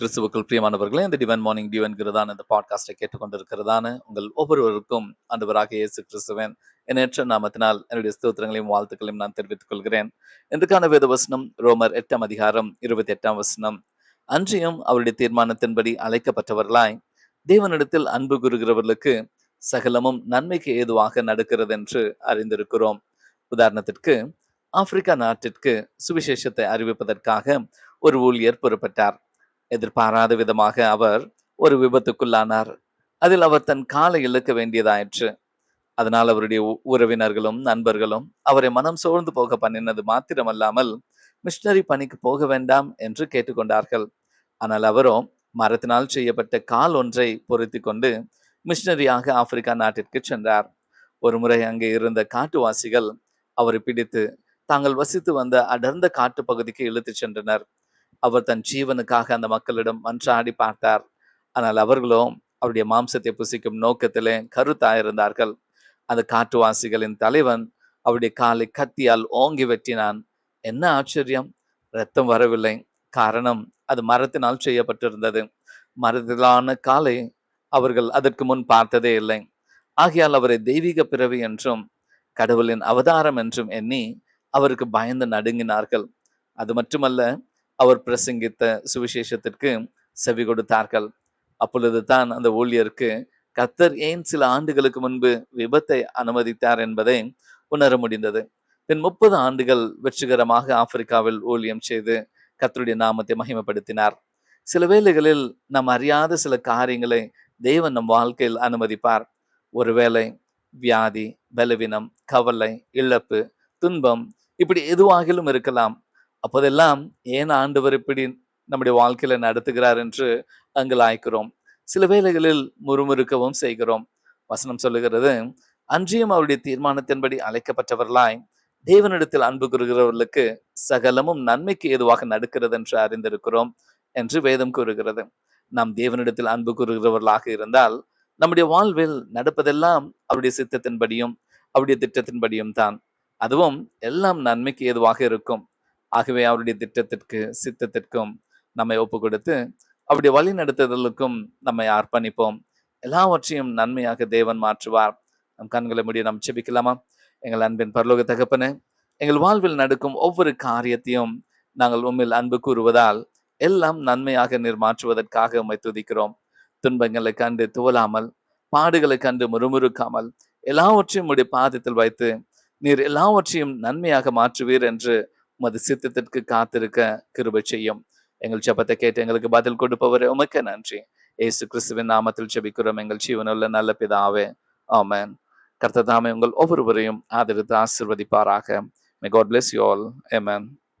கிறிஸ்துவுக்குள் பிரியமானவர்களே இந்த டிவன் மார்னிங் டியூ என்கிறதான இந்த பாட்காஸ்டை கேட்டுக்கொண்டிருக்கிறதான உங்கள் ஒவ்வொருவருக்கும் அன்பராக இயேசு கிறிஸ்துவன் எண்ணற்ற நாமத்தினால் என்னுடைய ஸ்தோத்திரங்களையும் வாழ்த்துக்களையும் நான் தெரிவித்துக் கொள்கிறேன். இன்றைக்கான வேத வசனம் ரோமர் எட்டாம் அதிகாரம் இருபத்தி எட்டாம் வசனம். அன்றியும் அவருடைய தீர்மானத்தின்படி அழைக்கப்பட்டவர்களாய் தேவனிடத்தில் அன்பு கூறுகிறவர்களுக்கு சகலமும் நன்மைக்கு ஏதுவாக நடக்கிறது என்று அறிந்திருக்கிறோம். உதாரணத்திற்கு ஆப்பிரிக்கா நாட்டிற்கு சுவிசேஷத்தை அறிவிப்பதற்காக ஒரு ஊழியர் புறப்பட்டார். எதிர்பாராத விதமாக அவர் ஒரு விபத்துக்குள்ளானார். அதில் அவர் தன் காலை இழக்க வேண்டியதாயிற்று. அதனால் அவருடைய உறவினர்களும் நண்பர்களும் அவரை மனம் சோர்ந்து போக பண்ணினது மாத்திரமல்லாமல் மிஷினரி பணிக்கு போக வேண்டாம் என்று கேட்டுக்கொண்டார்கள். ஆனால் அவரோ மரத்தினால் செய்யப்பட்ட கால் ஒன்றை பொருத்தி கொண்டு மிஷினரியாக ஆப்பிரிக்கா நாட்டிற்கு சென்றார். ஒரு முறை அங்கே இருந்த காட்டுவாசிகள் அவரை பிடித்து தாங்கள் வசித்து வந்த அடர்ந்த காட்டு பகுதிக்கு இழுத்துச் சென்றனர். அவர் தன் ஜீவனுக்காக அந்த மக்களிடம் மன்றாடி பார்த்தார். ஆனால் அவர்களோ அவருடைய மாம்சத்தை புசிக்கும் நோக்கத்திலே கருத்தாயிருந்தார்கள். அந்த காட்டுவாசிகளின் தலைவன் அவருடைய காலை கத்தியால் ஓங்கி வெட்டினான். என்ன ஆச்சரியம்? ரத்தம் வரவில்லை. காரணம் அது மரத்தினால் செய்யப்பட்டிருந்தது. மரத்திலான காலை அவர்கள் அதற்கு முன் பார்த்ததே இல்லை. ஆகையால் அவரை தெய்வீக பிறவி என்றும் கடவுளின் அவதாரம் என்றும் எண்ணி அவருக்கு பயந்து நடுங்கினார்கள். அது மட்டுமல்ல அவர் பிரசங்கித்த சுவிசேஷத்திற்கு செவி கொடுத்தார்கள். அப்பொழுது தான் அந்த ஊழியருக்கு கத்தர் ஏன் சில ஆண்டுகளுக்கு முன்பு விபத்தை அனுமதித்தார் என்பதை உணர முடிந்தது. பின் முப்பது ஆண்டுகள் வெற்றிகரமாக ஆப்பிரிக்காவில் ஊழியம் செய்து கத்தருடைய நாமத்தை மகிமைப்படுத்தினார். சில வேளைகளில் நாம் அறியாத சில காரியங்களை தேவன் நம் வாழ்க்கையில் அனுமதிப்பார். ஒருவேளை வியாதி பலவீனம் கவலை இழப்பு துன்பம் இப்படி எதுவாகிலும் இருக்கலாம். அப்போதெல்லாம் ஏன் ஆண்டவர் இப்படி நம்முடைய வாழ்க்கையில நடத்துகிறார் என்று அங்கலாய்க்கிறோம் சில வேளைகளில் முறுமுறுக்கவும் செய்கிறோம். வசனம் சொல்லுகிறது அன்றியும் அவருடைய தீர்மானத்தின்படி அழைக்கப்பட்டவர்களாய் தேவனிடத்தில் அன்பு கூறுகிறவர்களுக்கு சகலமும் நன்மைக்கு ஏதுவாக நடக்கிறது என்று அறிந்திருக்கிறோம் என்று வேதம் கூறுகிறது. நாம் தேவனிடத்தில் அன்பு கூறுகிறவர்களாக இருந்தால் நம்முடைய வாழ்வில் நடப்பதெல்லாம் அவருடைய சித்தத்தின்படியும் அவருடைய திட்டத்தின்படியும் தான். அதுவும் எல்லாம் நன்மைக்கு ஏதுவாக இருக்கும். ஆகவே அவருடைய திட்டத்திற்கு சித்தத்திற்கும் நம்மை ஒப்பு கொடுத்து அவருடைய வழி நடத்துதலுக்கும் நம்மை அர்ப்பணிப்போம். எல்லாவற்றையும் நன்மையாக தேவன் மாற்றுவார். நம் கண்களை முடிய நாம் செபிக்கலாமா எங்கள் அன்பின் பரலோக தகப்பனே எங்கள் வாழ்வில் நடக்கும் ஒவ்வொரு காரியத்தையும் நாங்கள் உண்மையில் அன்பு கூறுவதால் எல்லாம் நன்மையாக நீர் மாற்றுவதற்காக உண்மை துதிக்கிறோம். துன்பங்களை கண்டு துவலாமல் பாடுகளை கண்டு முறுமுறுக்காமல் எல்லாவற்றையும் உடைய பாதத்தில் வைத்து நீர் எல்லாவற்றையும் நன்மையாக மாற்றுவீர் என்று உமது சித்தத்திற்கு காத்திருக்க கிருபை செய்யும். எங்கள் ஜபத்தை கேட்டு எங்களுக்கு பதில் கொடுப்பவரே உமக்கு நன்றி. ஏசு கிறிஸ்துவின் நாமத்தில் ஜபிக்கிறோம். எங்கள் ஜீவனுள்ள நல்ல பிதாவே ஆமேன். கர்த்ததாமே உங்கள் ஒவ்வொருவரையும் ஆதரித்து ஆசிர்வதிப்பாராக. May God bless you all amen